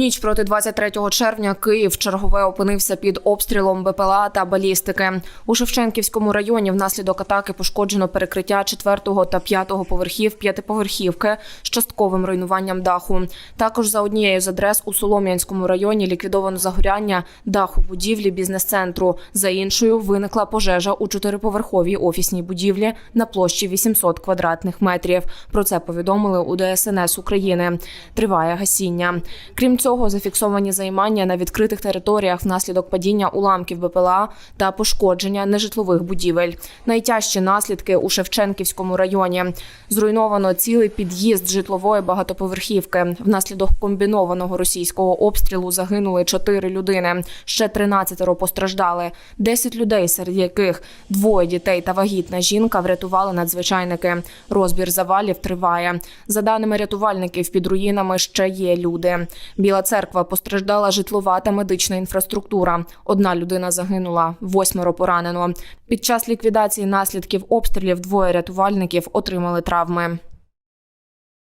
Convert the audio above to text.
Ніч проти 23 червня Київ чергове опинився під обстрілом БПЛА та балістики. У Шевченківському районі внаслідок атаки пошкоджено перекриття 4 та 5 поверхів п'ятиповерхівки з частковим руйнуванням даху. Також за однією з адрес у Солом'янському районі ліквідовано загоряння даху будівлі бізнес-центру. За іншою виникла пожежа у чотириповерховій офісній будівлі на площі 800 квадратних метрів. Про це повідомили у ДСНС України. Триває гасіння. Крім цього, зафіксовані займання на відкритих територіях внаслідок падіння уламків БПЛА та пошкодження нежитлових будівель. Найтяжчі наслідки у Шевченківському районі. Зруйновано цілий під'їзд житлової багатоповерхівки. Внаслідок комбінованого російського обстрілу загинули чотири людини. Ще 13 постраждали. 10 людей, серед яких двоє дітей та вагітна жінка врятували надзвичайники. Розбір завалів триває. За даними рятувальників, під руїнами ще є люди. Біла церква постраждала житлова та медична інфраструктура. Одна людина загинула, восьмеро поранено. Під час ліквідації наслідків обстрілів двоє рятувальників отримали травми.